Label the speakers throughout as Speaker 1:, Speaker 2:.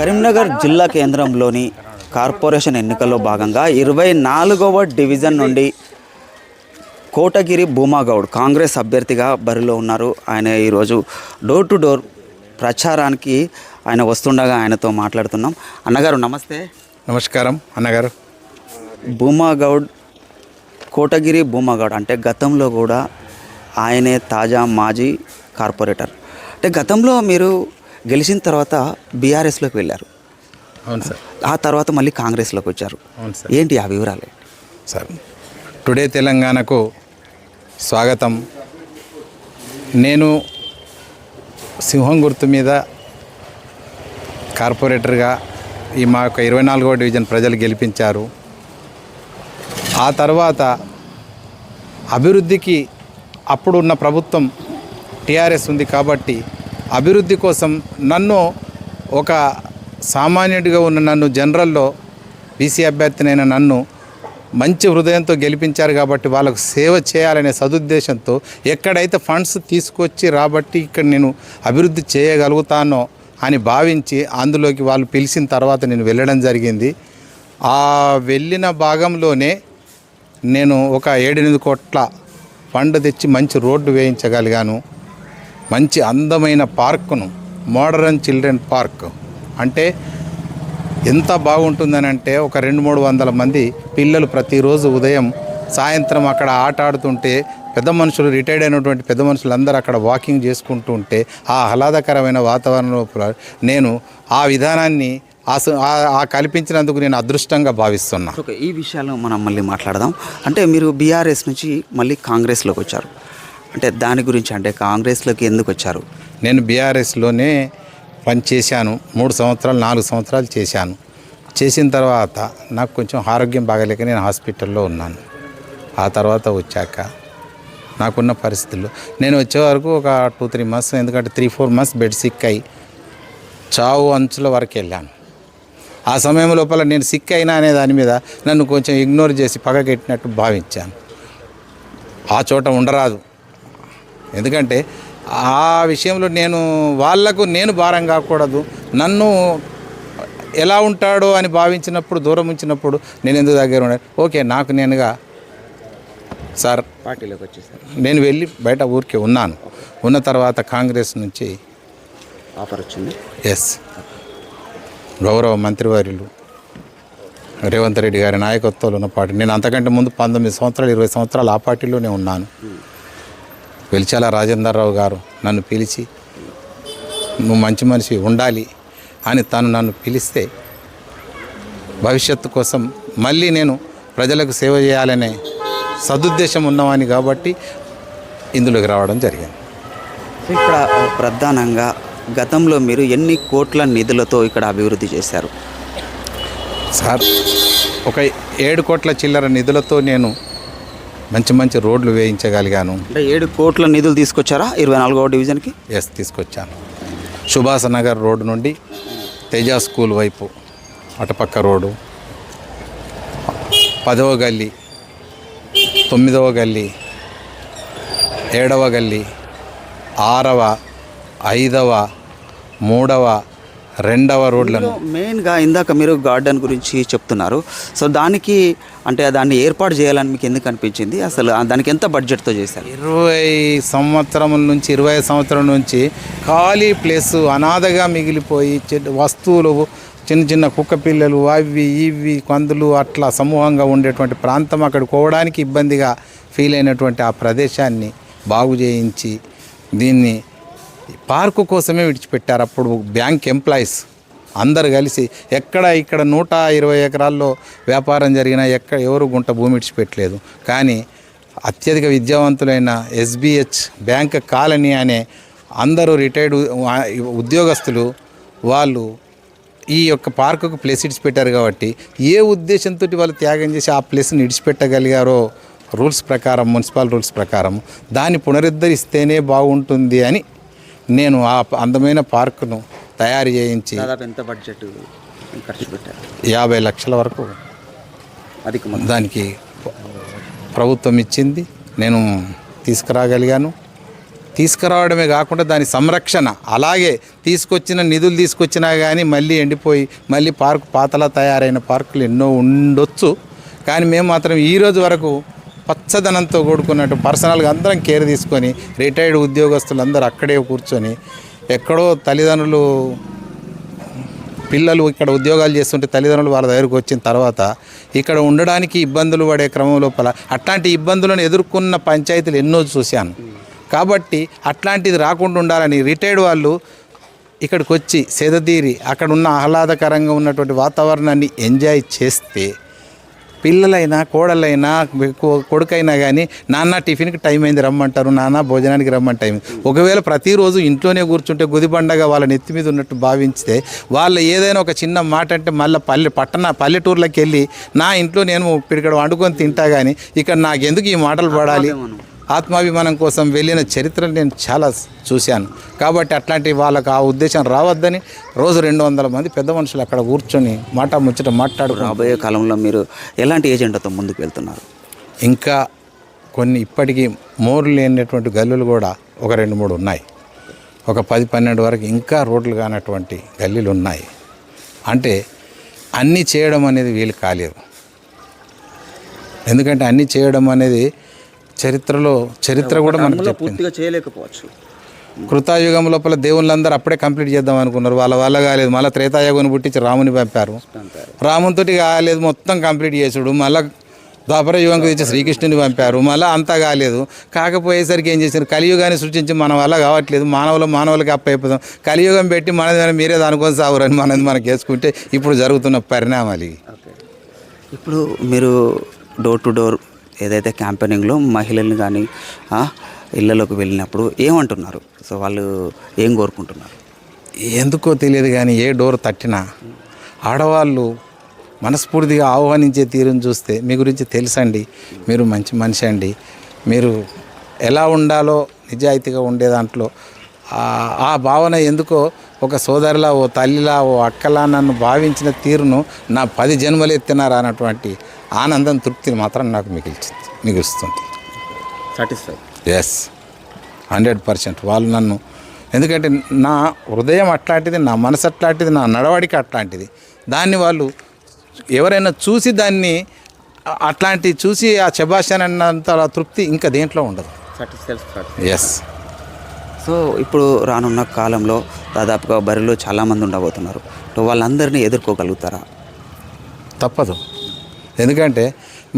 Speaker 1: కరీంనగర్ జిల్లా కేంద్రంలోని కార్పొరేషన్ ఎన్నికల్లో భాగంగా ఇరవై నాలుగవ డివిజన్ నుండి కోటగిరి భూమాగౌడ్ కాంగ్రెస్ అభ్యర్థిగా బరిలో ఉన్నారు. ఆయన ఈరోజు డోర్ టు డోర్ ప్రచారానికి ఆయన వస్తుండగా ఆయనతో మాట్లాడుతున్నాం. అన్నగారు నమస్తే.
Speaker 2: నమస్కారం అన్నగారు.
Speaker 1: భూమాగౌడ్ కోటగిరి భూమాగౌడ్ అంటే గతంలో కూడా ఆయనే తాజా మాజీ కార్పొరేటర్. అంటే గతంలో మీరు గెలిచిన తర్వాత బీఆర్ఎస్లోకి వెళ్ళారు.
Speaker 2: అవును సార్.
Speaker 1: ఆ తర్వాత మళ్ళీ కాంగ్రెస్లోకి వచ్చారు.
Speaker 2: అవును సార్.
Speaker 1: ఏంటి ఆ వివరాలు?
Speaker 2: సార్ టుడే తెలంగాణకు స్వాగతం. నేను సింహం గుర్తు మీద కార్పొరేటర్గా ఈ మా యొక్క ఇరవై నాలుగవ డివిజన్ ప్రజలు గెలిపించారు. ఆ తర్వాత అభివృద్ధికి అప్పుడున్న ప్రభుత్వం టీఆర్ఎస్ ఉంది కాబట్టి అభివృద్ధి కోసం నన్ను ఒక సామాన్యుడిగా ఉన్న నన్ను జనరల్లో బీసీ అభ్యర్థినైన నన్ను మంచి హృదయంతో గెలిపించారు కాబట్టి వాళ్ళకు సేవ చేయాలనే సదుద్దేశంతో ఎక్కడైతే ఫండ్స్ తీసుకొచ్చి రాబట్టి ఇక్కడ నేను అభివృద్ధి చేయగలుగుతానో అని భావించి అందులోకి వాళ్ళు పిలిచిన తర్వాత నేను వెళ్ళడం జరిగింది. ఆ వెళ్ళిన భాగంలోనే నేను ఒక ఏడెనిమిది కోట్ల ఫండ్ తెచ్చి మంచి రోడ్డు వేయించగలిగాను. మంచి అందమైన పార్కును మోడర్న్ చిల్డ్రన్ పార్క్. అంటే ఎంత బాగుంటుందని అంటే ఒక రెండు మూడు వందల మంది పిల్లలు ప్రతిరోజు ఉదయం సాయంత్రం అక్కడ ఆట ఆడుతుంటే పెద్ద మనుషులు రిటైర్డ్ అయినటువంటి పెద్ద మనుషులందరూ అక్కడ వాకింగ్ చేసుకుంటూ ఉంటే ఆ ఆహ్లాదకరమైన వాతావరణంలో నేను ఆ విధానాన్ని ఆ- కల్పించినందుకు నేను అదృష్టంగా భావిస్తున్నా.
Speaker 1: ఈ విషయాలు మనం మళ్ళీ మాట్లాడదాం. అంటే మీరు బీఆర్ఎస్ నుంచి మళ్ళీ కాంగ్రెస్లోకి వచ్చారు. అంటే దాని గురించి అంటే కాంగ్రెస్లోకి ఎందుకు వచ్చారు?
Speaker 2: నేను బీఆర్ఎస్లోనే పనిచేశాను మూడు సంవత్సరాలు నాలుగు సంవత్సరాలు చేశాను. చేసిన తర్వాత నాకు కొంచెం ఆరోగ్యం బాగలేక నేను హాస్పిటల్లో ఉన్నాను. ఆ తర్వాత వచ్చాక నాకున్న పరిస్థితుల్లో నేను వచ్చే వరకు ఒక టూ త్రీ మంత్స్ ఎందుకంటే three four months bed sick అయి చావు అంచుల వరకు వెళ్ళాను. ఆ సమయం లోపల నేను సిక్ అయినా అనే దాని మీద నన్ను కొంచెం ఇగ్నోర్ చేసి పగకెట్టినట్టు భావించాను. ఆ చోట ఉండరాదు. ఎందుకంటే ఆ విషయంలో నేను వాళ్ళకు నేను భారం కాకూడదు. నన్ను ఎలా ఉంటాడో అని భావించినప్పుడు దూరం ఉంచినప్పుడు నేను ఎందుకు దగ్గర ఉండాలి ఓకే నాకు నేనుగా సార్
Speaker 1: పార్టీలోకి వచ్చేసారు
Speaker 2: నేను వెళ్ళి బయట ఊరికే ఉన్నాను. ఉన్న తర్వాత కాంగ్రెస్ నుంచి
Speaker 1: ఆఫర్ వచ్చింది?
Speaker 2: ఎస్. గౌరవ మంత్రివర్యులు రేవంత్ రెడ్డి గారి నాయకత్వంలో ఉన్న పార్టీ. నేను అంతకంటే ముందు పంతొమ్మిది సంవత్సరాలు ఇరవై సంవత్సరాలు ఆ పార్టీలోనే ఉన్నాను. వెలిచాల రాజేందర్రావు గారు నన్ను పిలిచి నువ్వు మంచి మనిషి ఉండాలి అని తను నన్ను పిలిస్తే భవిష్యత్తు కోసం మళ్ళీ నేను ప్రజలకు సేవ చేయాలనే సదుద్దేశం ఉన్నవాని కాబట్టి ఇందులోకి రావడం జరిగింది.
Speaker 1: ఇక్కడ ప్రధానంగా గతంలో మీరు ఎన్ని కోట్ల నిధులతో ఇక్కడ అభివృద్ధి చేశారు?
Speaker 2: సార్ ఒక ఏడు కోట్ల చిల్లర నిధులతో నేను మంచి మంచి రోడ్లు వేయించగలిగాను.
Speaker 1: అంటే ఏడు కోట్ల నిధులు తీసుకొచ్చారా? ఇరవై నాలుగవ డివిజన్కి?
Speaker 2: ఎస్ తీసుకొచ్చాను. సుభాష్ నగర్ రోడ్డు నుండి తేజ స్కూల్ వైపు అటుపక్క రోడ్డు. పదవ గల్లీ తొమ్మిదవ గల్లీ ఏడవ గల్లీ ఆరవ ఐదవ మూడవ రెండవ రోడ్లను
Speaker 1: మెయిన్గా ఇందాక మీరు గార్డెన్ గురించి చెప్తున్నారు. సో దానికి అంటే దాన్ని ఏర్పాటు చేయాలని మీకు ఎందుకు అనిపించింది? అసలు దానికి ఎంత బడ్జెట్తో చేశారు?
Speaker 2: ఇరవై సంవత్సరముల నుంచి ఇరవై సంవత్సరం నుంచి ఖాళీ ప్లేస్ అనాథగా మిగిలిపోయి వస్తువులు చిన్న చిన్న కుక్క పిల్లలు అవి ఇవి కందులు అట్లా సమూహంగా ఉండేటువంటి ప్రాంతం అక్కడికి పోవడానికి ఇబ్బందిగా ఫీల్ అయినటువంటి ఆ ప్రదేశాన్ని బాగు చేయించి దీన్ని పార్కు కోసమే విడిచిపెట్టారు అప్పుడు బ్యాంక్ ఎంప్లాయీస్. అందరు కలిసి ఎక్కడ ఇక్కడ నూట ఇరవై ఎకరాల్లో వ్యాపారం జరిగినా ఎక్కడ ఎవరు గుంట భూమి విడిచిపెట్టలేదు. కానీ అత్యధిక విద్యావంతులైన ఎస్బిహెచ్ బ్యాంక్ కాలనీ అనే అందరూ రిటైర్డ్ ఉద్యోగస్తులు వాళ్ళు ఈ యొక్క పార్కుకు ప్లేస్ ఇడిచిపెట్టారు కాబట్టి ఏ ఉద్దేశంతో వాళ్ళు త్యాగం చేసి ఆ ప్లేస్ని ఇడిచిపెట్టగలిగారో రూల్స్ ప్రకారం మున్సిపల్ రూల్స్ ప్రకారం దాన్ని పునరుద్ధరిస్తేనే బాగుంటుంది అని నేను ఆ అందమైన పార్కును తయారు చేయించి
Speaker 1: దాదాపు ఎంత బడ్జెట్ ఖర్చు పెట్టారు?
Speaker 2: యాభై లక్షల వరకు
Speaker 1: అధిక.
Speaker 2: దానికి ప్రభుత్వం ఇచ్చింది. నేను తీసుకురాగలిగాను. తీసుకురావడమే కాకుండా దాని సంరక్షణ అలాగే తీసుకొచ్చిన నిధులు తీసుకొచ్చినా కానీ మళ్ళీ ఎండిపోయి మళ్ళీ పార్కు పాతలా తయారైన పార్కులు ఎన్నో ఉండొచ్చు. కానీ మేము మాత్రం ఈ రోజు వరకు పచ్చదనంతో కూడుకున్నట్టు పర్సనల్గా అందరం కేర్ తీసుకొని రిటైర్డ్ ఉద్యోగస్తులు అందరూ అక్కడే కూర్చొని ఎక్కడో తల్లిదండ్రులు పిల్లలు ఇక్కడ ఉద్యోగాలు చేస్తుంటే తల్లిదండ్రులు వాళ్ళ దగ్గరకు వచ్చిన తర్వాత ఇక్కడ ఉండడానికి ఇబ్బందులు పడే క్రమం లోపల అట్లాంటి ఇబ్బందులను ఎదుర్కొన్న పంచాయతీలు ఎన్నో చూశాను. కాబట్టి అట్లాంటిది రాకుండా ఉండాలని రిటైర్డ్ వాళ్ళు ఇక్కడికి వచ్చి సేదతీరి అక్కడ ఉన్న ఆహ్లాదకరంగా ఉన్నటువంటి వాతావరణాన్ని ఎంజాయ్ చేస్తే పిల్లలైనా కోడలైనా కొడుకైనా కానీ నాన్న టిఫిన్కి టైం అయింది రమ్మంటారు. నాన్న భోజనానికి రమ్మని టైం. ఒకవేళ ప్రతిరోజు ఇంట్లోనే కూర్చుంటే గుదిబండగా వాళ్ళ నెత్తి మీద ఉన్నట్టు భావించితే వాళ్ళు ఏదైనా ఒక చిన్న మాట అంటే మళ్ళీ పల్లె పట్టణ పల్లెటూర్లోకి వెళ్ళి నా ఇంట్లో నేను ఇక్కడ వండుకొని తింటా కానీ ఇక్కడ నాకు ఎందుకు ఈ మాటలు పడాలి? ఆత్మాభిమానం కోసం వెళ్ళిన చరిత్రను నేను చాలా చూశాను. కాబట్టి అట్లాంటి వాళ్ళకి ఆ ఉద్దేశం రావద్దని రోజు రెండు వందల మంది పెద్ద మనుషులు అక్కడ కూర్చొని మాట ముచ్చట మాట్లాడుకుని
Speaker 1: రాబోయే కాలంలో మీరు ఎలాంటి ఏజెండాతో ముందుకు వెళ్తున్నారు?
Speaker 2: ఇంకా కొన్ని ఇప్పటికీ మోర్లు లేనటువంటి గల్లులు కూడా ఒక రెండు మూడు ఉన్నాయి. ఒక పది పన్నెండు వరకు ఇంకా రోడ్లు కానటువంటి గల్లీలు ఉన్నాయి. అంటే అన్నీ చేయడం అనేది వీలు కాలేదు. ఎందుకంటే అన్నీ చేయడం అనేది చరిత్రలో చరిత్ర కూడా మనకు
Speaker 1: పూర్తిగా చేయలేకపోవచ్చు.
Speaker 2: కృతాయుగం లోపల దేవుళ్ళందరూ అప్పుడే కంప్లీట్ చేద్దాం అనుకున్నారు. వాళ్ళ వల్ల కాలేదు. మళ్ళీ త్రేతాయుగం పుట్టించి రాముని పంపారు. రామునితోటి కాలేదు. మొత్తం కంప్లీట్ చేసుడు. మళ్ళీ ద్వాపర యుగంకి తెచ్చి శ్రీకృష్ణుని పంపారు. మళ్ళీ అంతా కాలేదు. కాకపోయేసరికి ఏం చేశారు? కలియుగాన్ని సృష్టించి మన వల్ల కావట్లేదు. మానవులు మానవులకి అప్పైపోదాం కలియుగం పెట్టి మనది మనం మీరే దానికోసం సాగురని మనది మనకి వేసుకుంటే ఇప్పుడు జరుగుతున్న పరిణామాలు.
Speaker 1: ఇప్పుడు మీరు డోర్ టు డోర్ ఏదైతే క్యాంపెయినింగ్లో మహిళల్ని కానీ ఇళ్ళలోకి వెళ్ళినప్పుడు ఏమంటున్నారు? సో వాళ్ళు ఏం కోరుకుంటున్నారు?
Speaker 2: ఎందుకో తెలియదు కానీ ఏ డోర్ తట్టినా ఆడవాళ్ళు మనస్ఫూర్తిగా ఆహ్వానించే తీరును చూస్తే మీ గురించి తెలుసండి. మీరు మంచి మనిషి అండి. మీరు ఎలా ఉండాలో నిజాయితీగా ఉండే దాంట్లో ఆ- భావన ఎందుకో ఒక సోదరిలా ఓ తల్లిలా ఓ అక్కలా నన్ను భావించిన తీరును నా పది జన్మలు ఎత్తినారా అన్నటువంటి ఆనందం తృప్తిని మాత్రం నాకు మిగిల్చింది మిగులుస్తుంది
Speaker 1: సాటిస్ఫై
Speaker 2: ఎస్ హండ్రెడ్ పర్సెంట్ వాళ్ళు నన్ను ఎందుకంటే నా హృదయం అట్లాంటిది నా మనసు అట్లాంటిది నా నడవడిక అట్లాంటిది. దాన్ని వాళ్ళు ఎవరైనా చూసి దాన్ని అట్లాంటి చూసి ఆ శబాషన్ అన్నంత తృప్తి ఇంకా దేంట్లో ఉండదు. ఎస్
Speaker 1: సో ఇప్పుడు రానున్న కాలంలో దాదాపుగా బరిలో చాలామంది ఉండబోతున్నారు. సో వాళ్ళందరినీ ఎదుర్కోగలుగుతారా?
Speaker 2: తప్పదు. ఎందుకంటే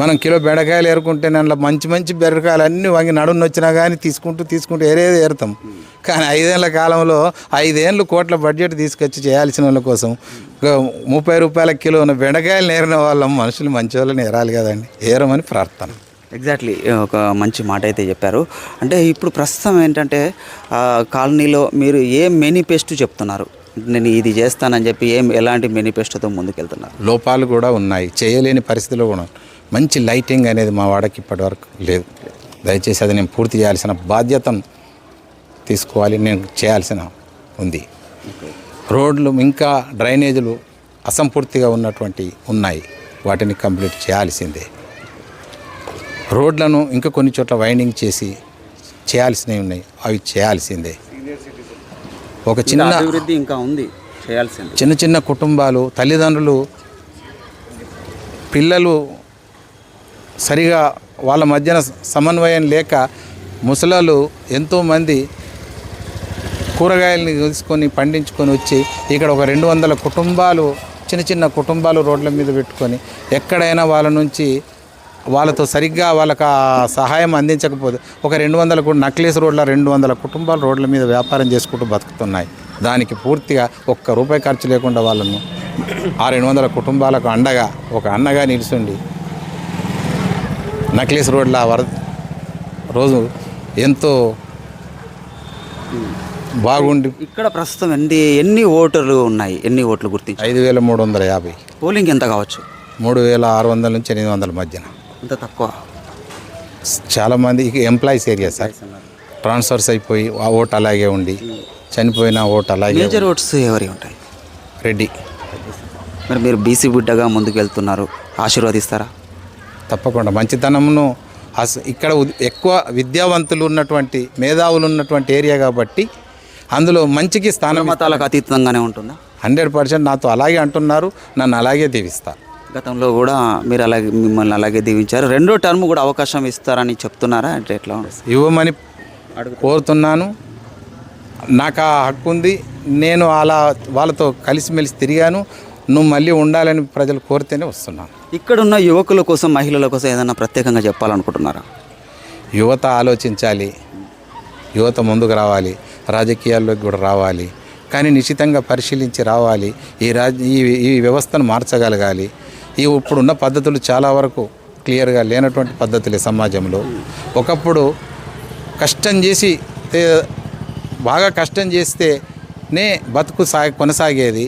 Speaker 2: మనం కిలో బెండకాయలు ఏరుకుంటే అందులో మంచి మంచి బెరకాయలు అన్నీ వంగి నడుని వచ్చినా కానీ తీసుకుంటూ తీసుకుంటూ ఏరేది ఏరుతాం. కానీ ఐదేళ్ళ కాలంలో ఐదేళ్ళు కోట్ల బడ్జెట్ తీసుకొచ్చి చేయాల్సిన వాళ్ళ కోసం ముప్పై రూపాయల కిలో ఉన్న బెండకాయలు నేరిన వాళ్ళం మనుషులు మంచి వాళ్ళని ఏరాలి కదండి. ఏరమని ప్రార్థన.
Speaker 1: ఎగ్జాక్ట్లీ ఒక మంచి మాట అయితే చెప్పారు. అంటే ఇప్పుడు ప్రస్తుతం ఏంటంటే కాలనీలో మీరు ఏ మేనిఫెస్టో చెప్తున్నారు? నేను ఇది చేస్తానని చెప్పి ఏం ఎలాంటి మేనిఫెస్టోతో ముందుకెళ్తున్నారు?
Speaker 2: లోపాలు కూడా ఉన్నాయి. చేయలేని పరిస్థితిలో కూడా మంచి లైటింగ్ అనేది మా వాడకి ఇప్పటివరకు లేదు. దయచేసి అది నేను పూర్తి చేయాల్సిన బాధ్యతను తీసుకోవాలి. నేను చేయాల్సిన ఉంది. రోడ్లు ఇంకా డ్రైనేజీలు అసంపూర్తిగా ఉన్నటువంటి ఉన్నాయి. వాటిని కంప్లీట్ చేయాల్సిందే. రోడ్లను ఇంకా కొన్ని చోట్ల వైండింగ్ చేసి చేయాల్సినవి ఉన్నాయి. అవి చేయాల్సిందే. ఒక చిన్న
Speaker 1: అభివృద్ధి ఇంకా ఉంది చేయాల్సింది.
Speaker 2: చిన్న చిన్న కుటుంబాలు తల్లిదండ్రులు పిల్లలు సరిగా వాళ్ళ మధ్యన సమన్వయం లేక ముసలాలు ఎంతోమంది కూరగాయలని తీసుకొని పండించుకొని వచ్చి ఇక్కడ ఒక రెండు వందల కుటుంబాలు చిన్న చిన్న కుటుంబాలు రోడ్ల మీద పెట్టుకొని ఎక్కడైనా వాళ్ళ నుంచి వాళ్ళతో సరిగ్గా వాళ్ళకి సహాయం అందించకపోతే ఒక రెండు వందల నక్లెస్ రోడ్ల రెండు వందల కుటుంబాలు రోడ్ల మీద వ్యాపారం చేసుకుంటూ బతుకుతున్నాయి. దానికి పూర్తిగా ఒక్క రూపాయి ఖర్చు లేకుండా వాళ్ళను ఆ రెండు వందల కుటుంబాలకు అండగా ఒక అన్నగా నిలుచుండి నక్లెస్ రోడ్ల వర రోజు ఎంతో బాగుండి
Speaker 1: ఇక్కడ ప్రస్తుతం ఎన్ని ఎన్ని ఓటర్లు ఉన్నాయి? ఎన్ని ఓట్లు గుర్తించి
Speaker 2: ఐదు వేల మూడు వందల యాభై.
Speaker 1: పోలింగ్ ఎంత కావచ్చు?
Speaker 2: మూడు వేల ఆరు వందల నుంచి ఎనిమిది వందల మధ్యన.
Speaker 1: అంత తక్కువ.
Speaker 2: చాలామంది ఎంప్లాయీస్ ఏరియా సార్. ట్రాన్స్ఫర్స్ అయిపోయి ఆ ఓటు అలాగే ఉండి చనిపోయిన ఓటు అలాగే
Speaker 1: మేజర్ ఓట్స్ ఎవరి ఉంటాయి?
Speaker 2: రెడ్డి.
Speaker 1: మరి మీరు బీసీ బిడ్డగా ముందుకు వెళ్తున్నారు ఆశీర్వదిస్తారా?
Speaker 2: తప్పకుండా. మంచితనమును ఇక్కడ ఎక్కువ విద్యావంతులు ఉన్నటువంటి మేధావులు ఉన్నటువంటి ఏరియా కాబట్టి అందులో మంచికి స్థానం
Speaker 1: మతాలకు అతీతంగానే ఉంటుందా?
Speaker 2: హండ్రెడ్ పర్సెంట్ నాతో అలాగే అంటున్నారు నన్ను అలాగే దీవిస్తారు
Speaker 1: గతంలో కూడా మీరు అలాగే మిమ్మల్ని అలాగే దీవించారు. రెండో టర్మ్ కూడా అవకాశం ఇస్తారని చెప్తున్నారా? అంటే ఎట్లా
Speaker 2: ఇవ్వమని కోరుతున్నాను. నాకు ఆ హక్కు ఉంది. నేను అలా వాళ్ళతో కలిసిమెలిసి తిరిగాను. నువ్వు మళ్ళీ ఉండాలని ప్రజలు కోరితేనే వస్తున్నాను.
Speaker 1: ఇక్కడున్న యువకుల కోసం మహిళల కోసం ఏదైనా ప్రత్యేకంగా చెప్పాలనుకుంటున్నారా?
Speaker 2: యువత ఆలోచించాలి. యువత ముందుకు రావాలి. రాజకీయాల్లోకి కూడా రావాలి. కానీ నిశ్చితంగా పరిశీలించి రావాలి. ఈ రాజ్ ఈ ఈ వ్యవస్థను మార్చగలగాలి. ఈ ఇప్పుడున్న పద్ధతులు చాలా వరకు క్లియర్గా లేనటువంటి పద్ధతులే సమాజంలో. ఒకప్పుడు కష్టం చేసి బాగా కష్టం చేస్తేనే బతుకు సా కొనసాగేది.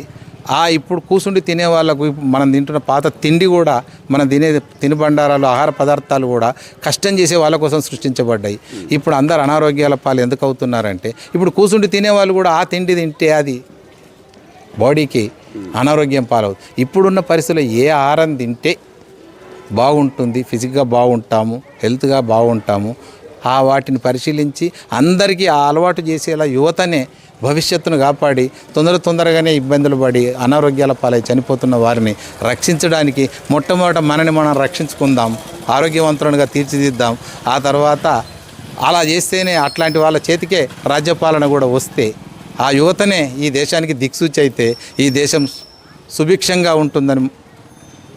Speaker 2: ఆ ఇప్పుడు కూసుండి తినే వాళ్ళకు మనం తింటున్న పాత తిండి కూడా మనం తినే తినుబండారాలు ఆహార పదార్థాలు కూడా కష్టం చేసే వాళ్ళ కోసం సృష్టించబడ్డాయి. ఇప్పుడు అందరు అనారోగ్యాల పాలు ఎందుకు అవుతున్నారంటే ఇప్పుడు కూసుండి తినే వాళ్ళు కూడా ఆ తిండి తింటే అది బాడీకి అనారోగ్యం పాలవు. ఇప్పుడున్న పరిస్థితుల్లో ఏ ఆహారం తింటే బాగుంటుంది ఫిజిక్గా బాగుంటాము హెల్త్గా బాగుంటాము ఆ వాటిని పరిశీలించి అందరికీ ఆ అలవాటు చేసేలా యువతనే భవిష్యత్తును కాపాడి తొందర తొందరగానే ఇబ్బందులు పడి అనారోగ్యాల పాలై చనిపోతున్న వారిని రక్షించడానికి మొట్టమొదట మనని మనం రక్షించుకుందాం ఆరోగ్యవంతులుగా తీర్చిదిద్దాం. ఆ తర్వాత అలా చేస్తేనే అట్లాంటి వాళ్ళ చేతికే రాజ్యపాలన కూడా వస్తే ఆ యువతనే ఈ దేశానికి దిక్సూచి అయితే ఈ దేశం సుభిక్షంగా ఉంటుందని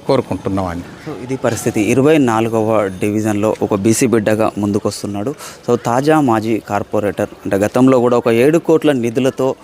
Speaker 2: కోరుకుంటున్నామండి.
Speaker 1: సో ఇది పరిస్థితి. ఇరవై నాలుగవ డివిజన్లో ఒక బీసీ బిడ్డగా ముందుకొస్తున్నాడు. సో తాజా మాజీ కార్పొరేటర్ అంటే గతంలో కూడా ఒక ఏడు కోట్ల నిధులతో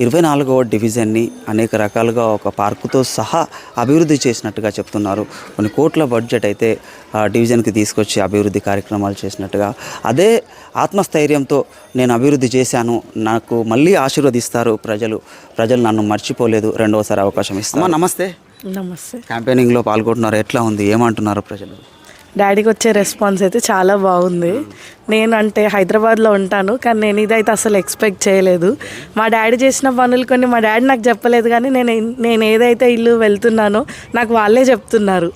Speaker 1: ఇరవై నాలుగవ డివిజన్ని అనేక రకాలుగా ఒక పార్కుతో సహా అభివృద్ధి చేసినట్టుగా చెప్తున్నారు. కొన్ని కోట్ల బడ్జెట్ అయితే ఆ డివిజన్కి తీసుకొచ్చి అభివృద్ధి కార్యక్రమాలు చేసినట్టుగా. అదే ఆత్మస్థైర్యంతో నేను అభివృద్ధి చేశాను నాకు మళ్ళీ ఆశీర్వదిస్తారు ప్రజలు. ప్రజలు నన్ను మర్చిపోలేదు రెండవసారి అవకాశం ఇస్తాను నమస్తే.
Speaker 3: నమస్తే.
Speaker 1: క్యాంపెయినింగ్లో పాల్గొంటున్నారు ఎట్లా ఉంది ఏమంటున్నారు ప్రజలు?
Speaker 3: డాడీకి వచ్చే రెస్పాన్స్ అయితే చాలా బాగుంది. నేను అంటే హైదరాబాద్లో ఉంటాను కానీ నేను ఇదైతే అసలు ఎక్స్పెక్ట్ చేయలేదు. మా డాడీ చేసిన పనులు కొన్ని మా డాడీ నాకు చెప్పలేదు కానీ నేను నేను ఏదైతే ఇల్లు వెళ్తున్నానో నాకు వాళ్ళే చెప్తున్నారు.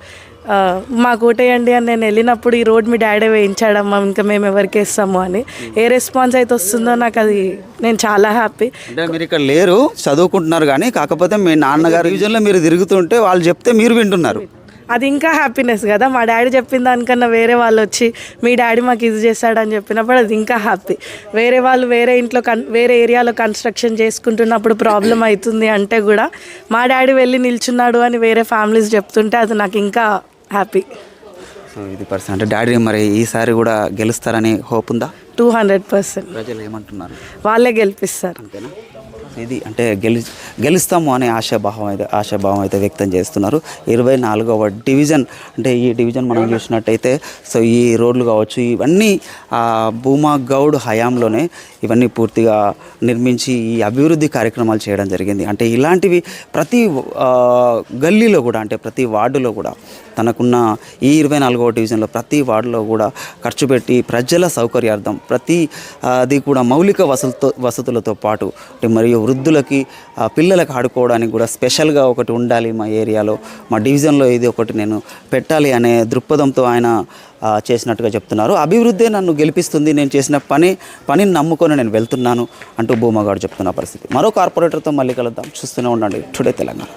Speaker 3: మా మాకు ఓటేయండి అని నేను వెళ్ళినప్పుడు ఈ రోడ్ మీ డాడీ వేయించాడమ్మా ఇంకా మేము ఎవరికి వేస్తాము అని. ఏ రెస్పాన్స్ అయితే వస్తుందో నాకు అది నేను చాలా హ్యాపీ.
Speaker 1: అంటే మీరు ఇక్కడ లేరు చదువుకుంటున్నారు కానీ కాకపోతే మీ నాన్నగారు రీజన్లో మీరు తిరుగుతుంటే వాళ్ళు చెప్తే మీరు వింటున్నారు.
Speaker 3: అది ఇంకా హ్యాపీనెస్ కదా. మా డాడీ చెప్పిన దానికన్నా వేరే వాళ్ళు వచ్చి మీ డాడీ మాకు ఇది చేశాడని చెప్పినప్పుడు అది ఇంకా హ్యాపీ వేరే వాళ్ళు వేరే ఇంట్లో కన్ వేరే ఏరియాలో కన్స్ట్రక్షన్ చేసుకుంటున్నప్పుడు ప్రాబ్లం అవుతుంది అంటే కూడా మా డాడీ వెళ్ళి నిల్చున్నాడు అని వేరే ఫ్యామిలీస్ చెప్తుంటే అది నాకు ఇంకా హ్యాపీ
Speaker 1: సో ఇది పర్సన్ అంటే డాడీ మరి ఈసారి కూడా గెలుస్తారని హోప్ ఉందా?
Speaker 3: టూ హండ్రెడ్ పర్సెంట్
Speaker 1: ప్రజలు ఏమంటున్నారు?
Speaker 3: వాళ్ళే గెలిపిస్తారు.
Speaker 1: అంతేనా? ఇది అంటే గెలి గెలుస్తాము అనే ఆశాభావం అయితే ఆశాభావం అయితే వ్యక్తం చేస్తున్నారు. ఇరవై నాలుగవ డివిజన్ అంటే ఈ డివిజన్ మనం చూసినట్టయితే సో ఈ రోడ్లు కావచ్చు ఇవన్నీ భూమా గౌడ్ హయాంలోనే ఇవన్నీ పూర్తిగా నిర్మించి ఈ అభివృద్ధి కార్యక్రమాలు చేయడం జరిగింది. అంటే ఇలాంటివి ప్రతి గల్లీలో కూడా అంటే ప్రతి వార్డులో కూడా తనకున్న ఈ ఇరవై నాలుగవ డివిజన్లో ప్రతి వార్డులో కూడా ఖర్చు పెట్టి ప్రజల సౌకర్యార్థం ప్రతి అది కూడా మౌలిక వసతులతో వసతులతో పాటు మరియు వృద్ధులకి పిల్లలకు ఆడుకోవడానికి కూడా స్పెషల్గా ఒకటి ఉండాలి మా ఏరియాలో. మా డివిజన్లో ఇది ఒకటి నేను పెట్టాలి అనే దృక్పథంతో ఆయన చేసినట్టుగా చెప్తున్నారు. అభివృద్ధి నన్ను గెలిపిస్తుంది. నేను చేసిన పని పనిని నమ్ముకొని నేను వెళ్తున్నాను అంటూ భూమగాడు చెప్తున్న పరిస్థితి. మరో కార్పొరేటర్తో మళ్ళీ కలుద్దాం. చూస్తూనే ఉండండి. టుడే తెలంగాణ.